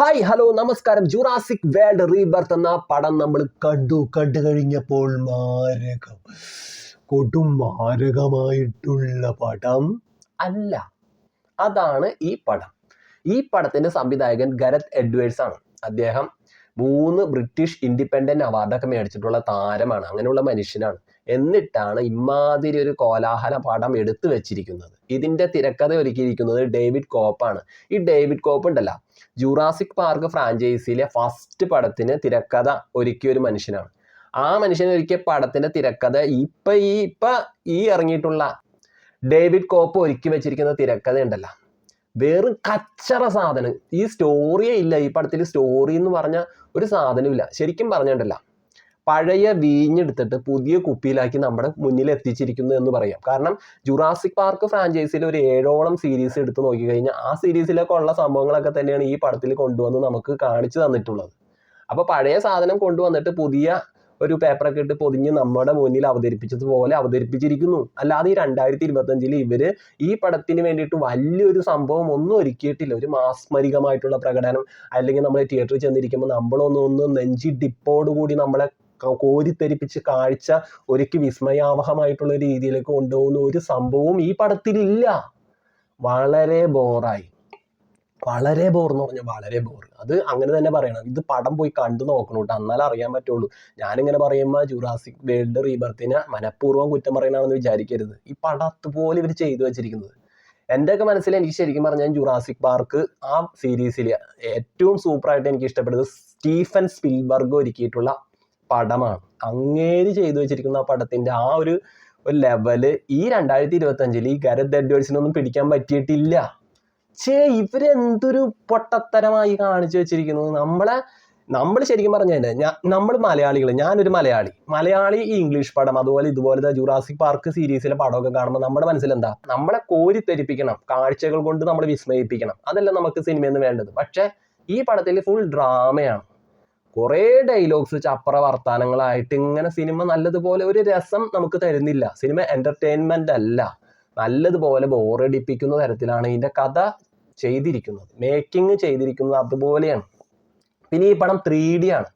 Hi hello നമസ്കാരം. Jurassic World Rebirth എന്ന പടം നമ്മൾ കണ്ടു. കണ്ടു കഴിഞ്ഞപ്പോൾ മാരകം കൊടും മാരകമായിട്ടുള്ള പടം അല്ല. അതാണ് ഈ പടം. ഈ പടത്തിന്റെ സംവിധായകൻ ഗരത് എഡ്വേർഡ്സ് ആണ്. അദ്ദേഹം മൂന്ന് ബ്രിട്ടീഷ് ഇൻഡിപെൻഡന്റ് അവാർഡൊക്കെ മേടിച്ചിട്ടുള്ള താരമാണ്. അങ്ങനെയുള്ള മനുഷ്യനാണ്. എന്നിട്ടാണ് ഇമാതിരി ഒരു കോലാഹല പടം എടുത്തു വെച്ചിരിക്കുന്നത്. ഇതിന്റെ തിരക്കഥ ഒരുക്കിയിരിക്കുന്നത് ഡേവിഡ് കോപ്പാണ്. ഈ ഡേവിഡ് കോപ്പ് ഉണ്ടല്ലോ ജുറാസിക് പാർക്ക് ഫ്രാഞ്ചൈസിയിലെ ഫസ്റ്റ് പടത്തിന് തിരക്കഥ ഒരുക്കിയ ഒരു മനുഷ്യനാണ്. ആ മനുഷ്യൻ ഒരുക്കിയ പടത്തിന്റെ തിരക്കഥ ഇപ്പൊ ഈ ഇപ്പൊ ഈ ഇറങ്ങിയിട്ടുള്ള ഡേവിഡ് കോപ്പ് ഒരുക്കി വെച്ചിരിക്കുന്ന തിരക്കഥ ഉണ്ടല്ലോ. വെറും കച്ചറ സാധനം. ഈ സ്റ്റോറിയേ ഇല്ല. ഈ പടത്തിൽ സ്റ്റോറി എന്ന് പറഞ്ഞ ഒരു സാധനവും ഇല്ല ശരിക്കും പറഞ്ഞിട്ടല്ല പഴയ വീഞ്ഞെടുത്തിട്ട് പുതിയ കുപ്പിയിലാക്കി നമ്മുടെ മുന്നിൽ എത്തിച്ചിരിക്കുന്നു എന്ന് പറയാം. കാരണം ജുറാസിക് പാർക്ക് ഫ്രാഞ്ചൈസിയിൽ ഒരു ഏഴോളം സീരീസ് എടുത്ത് നോക്കിക്കഴിഞ്ഞാൽ ആ സീരീസിലൊക്കെ ഉള്ള സംഭവങ്ങളൊക്കെ തന്നെയാണ് ഈ പടത്തിൽ കൊണ്ടുവന്ന് നമുക്ക് കാണിച്ചു തന്നിട്ടുള്ളത്. അപ്പോൾ പഴയ സാധനം കൊണ്ടുവന്നിട്ട് പുതിയ ഒരു പേപ്പറൊക്കെ ഇട്ട് പൊതിഞ്ഞ് നമ്മുടെ മുന്നിൽ അവതരിപ്പിച്ചതുപോലെ അവതരിപ്പിച്ചിരിക്കുന്നു. അല്ലാതെ ഈ രണ്ടായിരത്തി ഇരുപത്തഞ്ചിൽ ഇവർ ഈ പടത്തിന് വേണ്ടിയിട്ട് വലിയൊരു സംഭവം ഒന്നും ഒരുക്കിയിട്ടില്ല. ഒരു മാസ്മരികമായിട്ടുള്ള പ്രകടനം. അല്ലെങ്കിൽ നമ്മൾ തിയേറ്ററിൽ ചെന്നിരിക്കുമ്പോൾ നമ്മളൊന്നും ഒന്ന് നെഞ്ചി ഡിപ്പോടുകൂടി നമ്മളെ കോരിത്തെരിപ്പിച്ച് കാഴ്ച ഒരുക്കി വിസ്മയാവഹമായിട്ടുള്ള രീതിയിലേക്ക് കൊണ്ടുപോകുന്ന ഒരു സംഭവവും ഈ പടത്തിലില്ല. വളരെ ബോറായി. വളരെ ബോർ എന്ന് പറഞ്ഞാൽ വളരെ ബോർ അത് അങ്ങനെ തന്നെ പറയണം. ഇത് പടം പോയി കണ്ടു നോക്കണം കേട്ടോ. എന്നാലേ അറിയാൻ പറ്റുള്ളൂ. ഞാനിങ്ങനെ പറയുമ്പോൾ ജുറാസിക് വേൾഡ് റീബർത്തിനെ മനഃപൂർവം കുറ്റം പറയണമെന്ന് വിചാരിക്കരുത്. ഈ പടം അതുപോലെ ഇവർ ചെയ്തു വെച്ചിരിക്കുന്നത്. എന്റെയൊക്കെ മനസ്സിൽ എനിക്ക് ശരിക്കും പറഞ്ഞാൽ ജുറാസിക് പാർക്ക് ആ സീരീസിൽ ഏറ്റവും സൂപ്പറായിട്ട് എനിക്ക് ഇഷ്ടപ്പെട്ടത് സ്റ്റീഫൻ സ്പിൽബർഗ് ഒരുക്കിയിട്ടുള്ള പടമാണ്. അങ്ങേര് ചെയ്തു വെച്ചിരിക്കുന്ന ആ പടത്തിന്റെ ആ ഒരു ഒരു ലെവൽ ഈ രണ്ടായിരത്തി ഇരുപത്തി അഞ്ചിൽ ഈ ഗരത് എഡ്വേർഡ്സിനൊന്നും പിടിക്കാൻ പറ്റിയിട്ടില്ല. ചേ ഇവരെന്തൊരു പൊട്ടത്തരമായി കാണിച്ചു വെച്ചിരിക്കുന്നത് നമ്മളെ നമ്മൾ ശരിക്കും പറഞ്ഞാൽ ഞാൻ നമ്മൾ മലയാളികൾ ഞാനൊരു മലയാളി. മലയാളി ഈ ഇംഗ്ലീഷ് പടം അതുപോലെ ഇതുപോലത്തെ ജുറാസിക് പാർക്ക് സീരീസിലെ പടമൊക്കെ കാണുമ്പോൾ നമ്മുടെ മനസ്സിൽ എന്താ നമ്മളെ കോരിത്തെരിപ്പിക്കണം കാഴ്ചകൾ കൊണ്ട് നമ്മൾ വിസ്മയിപ്പിക്കണം. അതല്ല നമുക്ക് സിനിമയിൽ നിന്ന് വേണ്ടത്. പക്ഷേ ഈ പടത്തിൽ ഫുൾ ഡ്രാമയാണ് കുറേ ഡയലോഗ്സ് ചപ്പറ വർത്താനങ്ങളായിട്ട് ഇങ്ങനെ സിനിമ നല്ലതുപോലെ ഒരു രസം നമുക്ക് തരുന്നില്ല. സിനിമ എന്റർടൈൻമെന്റ് അല്ല. നല്ലതുപോലെ ബോറടിപ്പിക്കുന്ന തരത്തിലാണ് ഇതിന്റെ കഥ ചെയ്തിരിക്കുന്നത്. മേക്കിംഗ് ചെയ്തിരിക്കുന്നത് അതുപോലെയാണ്. പിന്നെ ഈ പടം ത്രീ ഡി ആണ്.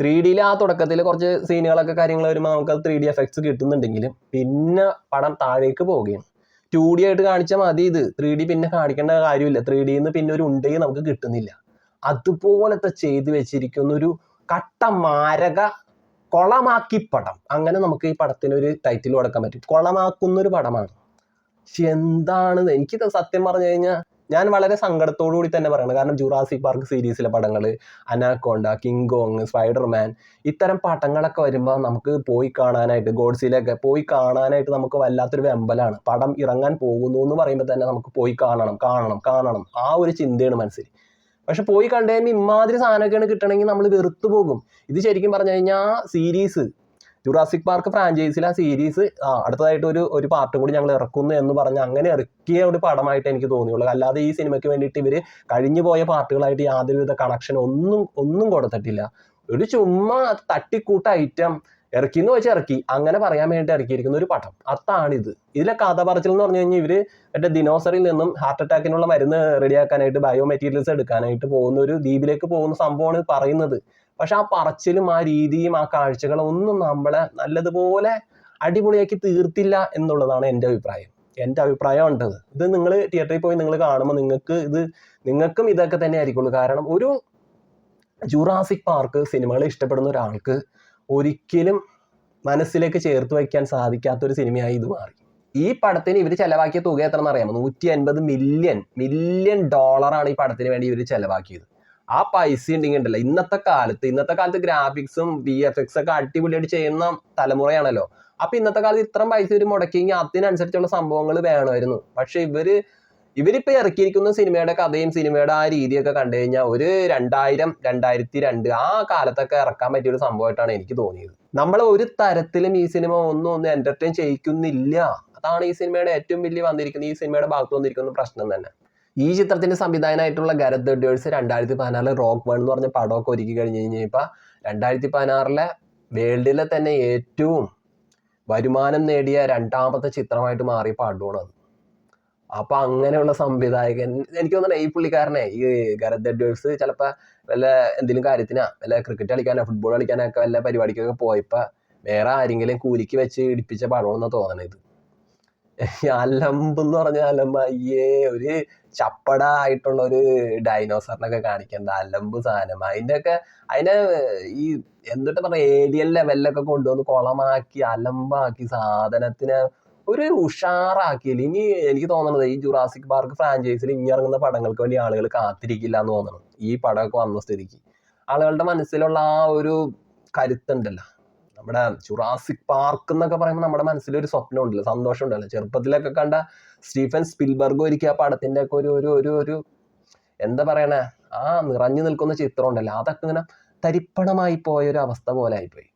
ത്രീ ഡിയിൽ ആ തുടക്കത്തിൽ കുറച്ച് സീനുകളൊക്കെ കാര്യങ്ങൾ വരുമ്പോൾ നമുക്ക് ത്രീ ഡി എഫക്ട്സ് കിട്ടുന്നുണ്ടെങ്കിലും പിന്നെ പടം താഴേക്ക് പോവുകയാണ്. ടു ഡി ആയിട്ട് കാണിച്ചാൽ മതി ഇത്. ത്രീ ഡി പിന്നെ കാണിക്കേണ്ട കാര്യമില്ല. ത്രീ ഡിന്ന് പിന്നെ ഒരു ഉണ്ടെങ്കിൽ നമുക്ക് കിട്ടുന്നില്ല. അതുപോലത്തെ ചെയ്തു വെച്ചിരിക്കുന്ന ഒരു കട്ടമാരക കൊളമാക്കി പടം അങ്ങനെ നമുക്ക് ഈ പടത്തിന് ഒരു ടൈറ്റിൽ കൊടുക്കാൻ പറ്റും. കൊളമാക്കുന്ന ഒരു പടമാണ്. പക്ഷെ എന്താണ് എനിക്ക് സത്യം പറഞ്ഞു കഴിഞ്ഞാൽ ഞാൻ വളരെ സങ്കടത്തോടു കൂടി തന്നെ പറയണം കാരണം ജുറാസിക് പാർക്ക് സീരീസിലെ പടങ്ങൾ അനാക്കോണ്ട കിങ് കോങ് സ്പൈഡർമാൻ ഇത്തരം പടങ്ങളൊക്കെ വരുമ്പോൾ നമുക്ക് പോയി കാണാനായിട്ട് ഗോഡ്സിലൊക്കെ പോയി കാണാനായിട്ട് നമുക്ക് വല്ലാത്തൊരു വെമ്പലാണ്. പടം ഇറങ്ങാൻ പോകുന്നു എന്ന് പറയുമ്പോൾ തന്നെ നമുക്ക് പോയി കാണണം കാണണം കാണണം. ആ ഒരു ചിന്തയാണ് മനസ്സിൽ. പക്ഷെ പോയി കണ്ടു കഴിയുമ്പോൾ ഇമാതിരി സാധനമൊക്കെയാണ് കിട്ടണമെങ്കിൽ നമ്മൾ വെറുത്തു പോകും. ഇത് ശരിക്കും പറഞ്ഞു കഴിഞ്ഞാൽ സീരീസ് ജുറാസിക് പാർക്ക് ഫ്രാഞ്ചൈസിൽ ആ സീരീസ് ആ അടുത്തതായിട്ട് ഒരു ഒരു പാർട്ട് കൂടി ഞങ്ങൾ ഇറക്കുന്നു എന്ന് പറഞ്ഞ് അങ്ങനെ ഇറക്കിയ ഒരു പടമായിട്ട് എനിക്ക് തോന്നിയുള്ളൂ. അല്ലാതെ ഈ സിനിമയ്ക്ക് വേണ്ടിയിട്ട് ഇവർ കഴിഞ്ഞു പോയ പാർട്ടുകളായിട്ട് യാതൊരുവിധ കണക്ഷൻ ഒന്നും ഒന്നും കൊടുത്തിട്ടില്ല. ഒരു ചുമ്മാ തട്ടിക്കൂട്ട ഐറ്റം ഇറക്കി എന്ന് വെച്ചാൽ ഇറക്കി. അങ്ങനെ പറയാൻ വേണ്ടി ഇറക്കിയിരിക്കുന്ന ഒരു പടം അതാണിത് ഇതിലെ കഥ പറച്ചിൽ എന്ന് പറഞ്ഞു കഴിഞ്ഞാൽ ഇവർ മറ്റേ ദിനോസറിൽ നിന്നും ഹാർട്ട് അറ്റാക്കിനുള്ള മരുന്ന് റെഡിയാക്കാനായിട്ട് ബയോ മെറ്റീരിയൽസ് എടുക്കാനായിട്ട് പോകുന്ന ഒരു ദ്വീപിലേക്ക് പോകുന്ന സംഭവമാണ് ഇത് പറയുന്നത്. പക്ഷെ ആ പറച്ചിലും ആ രീതിയും ആ കാഴ്ചകളും ഒന്നും നമ്മളെ നല്ലതുപോലെ അടിപൊളിയാക്കി തീർത്തില്ല എന്നുള്ളതാണ് എന്റെ അഭിപ്രായം. എന്റെ അഭിപ്രായം ഉണ്ടത് ഇത് നിങ്ങൾ തിയേറ്ററിൽ പോയി നിങ്ങൾ കാണുമ്പോൾ നിങ്ങൾക്ക് ഇത് നിങ്ങൾക്കും ഇതൊക്കെ തന്നെ ആയിരിക്കുള്ളൂ. കാരണം ഒരു ജുറാസിക് പാർക്ക് സിനിമകൾ ഇഷ്ടപ്പെടുന്ന ഒരാൾക്ക് ഒരിക്കലും മനസ്സിലേക്ക് ചേർത്ത് വയ്ക്കാൻ സാധിക്കാത്ത ഒരു സിനിമയായി ഇത് മാറി. ഈ പടത്തിന് ഇവർ ചെലവാക്കിയ തുക എത്രയെന്ന് അറിയാമോ നൂറ്റി അൻപത് മില്യൺ മില്യൺ ഡോളറാണ് ഈ പടത്തിന് വേണ്ടി ഇവർ ചെലവാക്കിയത്. ആ പൈസ ഉണ്ടെങ്കിൽ ഉണ്ടല്ലോ. ഇന്നത്തെ കാലത്ത് ഇന്നത്തെ കാലത്ത് ഗ്രാഫിക്സും വി എഫ് എക്സ് ഒക്കെ അടിപൊളിയായിട്ട് ചെയ്യുന്ന തലമുറയാണല്ലോ. അപ്പൊ ഇന്നത്തെ കാലത്ത് ഇത്രയും പൈസ ഇവർ മുടക്കിയെങ്കിൽ അതിനനുസരിച്ചുള്ള സംഭവങ്ങൾ വേണമായിരുന്നു. പക്ഷെ ഇവർ ഇവരിപ്പോ ഇറക്കിയിരിക്കുന്ന സിനിമയുടെ കഥയും സിനിമയുടെ ആ രീതിയൊക്കെ കണ്ടു കഴിഞ്ഞാൽ ഒരു രണ്ടായിരം രണ്ടായിരത്തി രണ്ട് ആ കാലത്തൊക്കെ ഇറക്കാൻ പറ്റിയ ഒരു സംഭവമായിട്ടാണ് എനിക്ക് തോന്നിയത്. നമ്മൾ ഒരു തരത്തിലും ഈ സിനിമ ഒന്നും ഒന്നും എന്റർടൈൻ ചെയ്യിക്കുന്നില്ല. അതാണ് ഈ സിനിമയുടെ ഏറ്റവും വലിയ വന്നിരിക്കുന്ന ഈ സിനിമയുടെ ഭാഗത്ത് വന്നിരിക്കുന്ന പ്രശ്നം തന്നെ. ഈ ചിത്രത്തിന്റെ സംവിധായകനായിട്ടുള്ള ഗരത് ഡേഴ്സ് രണ്ടായിരത്തി പതിനാറിലെ റോക്ക് വൺ എന്ന് പറഞ്ഞ പടമൊക്കെ ഒരുക്കി കഴിഞ്ഞ് കഴിഞ്ഞപ്പോൾ രണ്ടായിരത്തി പതിനാറിലെ വേൾഡിലെ തന്നെ ഏറ്റവും വരുമാനം നേടിയ രണ്ടാമത്തെ ചിത്രമായിട്ട് മാറിയ പടമാണ് അത്. അപ്പൊ അങ്ങനെയുള്ള സംവിധായകൻ എനിക്ക് തോന്നുന്നത് ഈ പുള്ളിക്കാരനെ ഈ ഗരത് എഡ്വേഴ്സ് ചിലപ്പോ വല്ല എന്തെങ്കിലും കാര്യത്തിനാ വല്ല ക്രിക്കറ്റ് കളിക്കാനോ ഫുട്ബോൾ കളിക്കാനൊക്കെ വല്ല പരിപാടിക്കൊക്കെ പോയപ്പോ വേറെ ആരെങ്കിലും കൂലിക്ക് വെച്ച് ഇടിപ്പിച്ച പടമെന്ന് തോന്നണത്. ഇത് അലമ്പ് എന്ന് പറഞ്ഞ അലമ്പ് അയ്യേ ഒരു ചപ്പട ആയിട്ടുള്ള ഒരു ഡൈനോസറിനൊക്കെ കാണിക്കേണ്ട. അലമ്പ് സാധനം. അതിന്റെ ഒക്കെ അതിനെ ഈ എന്തിട്ട് പറഞ്ഞ ഏരിയൽ ലെവലിലൊക്കെ കൊണ്ടുവന്ന് കുളമാക്കി അലമ്പാക്കി സാധനത്തിനെ ഒരു ഉഷാറാക്കിയില്ല ഇനി എനിക്ക് തോന്നുന്നത് ഈ ജുറാസിക് പാർക്ക് ഫ്രാഞ്ചൈസിൽ ഇനി ഇറങ്ങുന്ന പടങ്ങൾക്ക് വേണ്ടി ആളുകൾ കാത്തിരിക്കില്ല എന്ന് തോന്നണം. ഈ പടമൊക്കെ വന്ന സ്ഥിതിക്ക്. ആളുകളുടെ മനസ്സിലുള്ള ആ ഒരു കരുത്തുണ്ടല്ലോ. നമ്മുടെ ജുറാസിക് പാർക്ക് എന്നൊക്കെ പറയുമ്പോൾ നമ്മുടെ മനസ്സിൽ ഒരു സ്വപ്നം ഉണ്ടല്ലോ സന്തോഷം ഉണ്ടല്ലോ ചെറുപ്പത്തിലൊക്കെ കണ്ട സ്റ്റീഫൻ സ്പിൽബർഗ് ഒരിക്കൽ ആ പടത്തിന്റെ ഒക്കെ ഒരു ഒരു ഒരു ഒരു എന്താ പറയണേ? ആ നിറഞ്ഞു നിൽക്കുന്ന ചിത്രം ഉണ്ടല്ലോ അതൊക്കെ ഇങ്ങനെ തരിപ്പണമായി പോയ ഒരു അവസ്ഥ പോലെ ആയിപ്പോയി.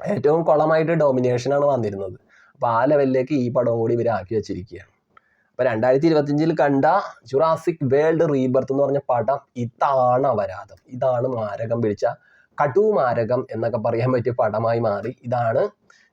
ഏറ്റവും കുളമായിട്ട് ഡോമിനേഷനാണ് വന്നിരുന്നത്. അപ്പോൾ ആ ലെവലിലേക്ക് ഈ പടവും കൂടി ഇവർ ആക്കി വെച്ചിരിക്കുകയാണ്. അപ്പോൾ രണ്ടായിരത്തി ഇരുപത്തിയഞ്ചിൽ കണ്ട ജുറാസിക് വേൾഡ് റീബർത്ത് എന്ന് പറഞ്ഞ പടം ഇതാണ് അപരാധം. ഇതാണ് മാരകം പിടിച്ച കടു മാരകം എന്നൊക്കെ പറയാൻ പറ്റിയ പടമായി മാറി. ഇതാണ്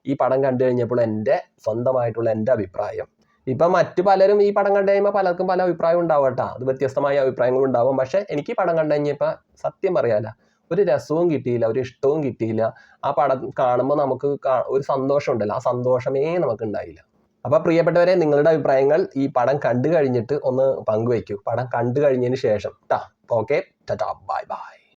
ഈ പടം കണ്ടു കഴിഞ്ഞപ്പോൾ എന്റെ സ്വന്തമായിട്ടുള്ള എന്റെ അഭിപ്രായം. ഇപ്പം മറ്റു പലരും ഈ പടം കണ്ടു കഴിയുമ്പോൾ പലർക്കും പല അഭിപ്രായം ഉണ്ടാവും കേട്ടോ. അത് വ്യത്യസ്തമായ അഭിപ്രായങ്ങൾ ഉണ്ടാവും. പക്ഷേ എനിക്ക് ഈ പടം കണ്ടു കഴിഞ്ഞപ്പോൾ സത്യം പറയാല ഒരു രസവും കിട്ടിയില്ല ഒരു ഇഷ്ടവും കിട്ടിയില്ല. ആ പടം കാണുമ്പോൾ നമുക്ക് ഒരു സന്തോഷം ഉണ്ടല്ലോ ആ സന്തോഷമേ നമുക്ക് ഉണ്ടായില്ല അപ്പോൾ പ്രിയപ്പെട്ടവരെ നിങ്ങളുടെ അഭിപ്രായങ്ങൾ ഈ പടം കണ്ടു കഴിഞ്ഞിട്ട് ഒന്ന് പങ്കുവയ്ക്കൂ. പടം കണ്ടു കഴിഞ്ഞതിന് ശേഷം. ട്ടാ ഓക്കെ. Tata bye bye.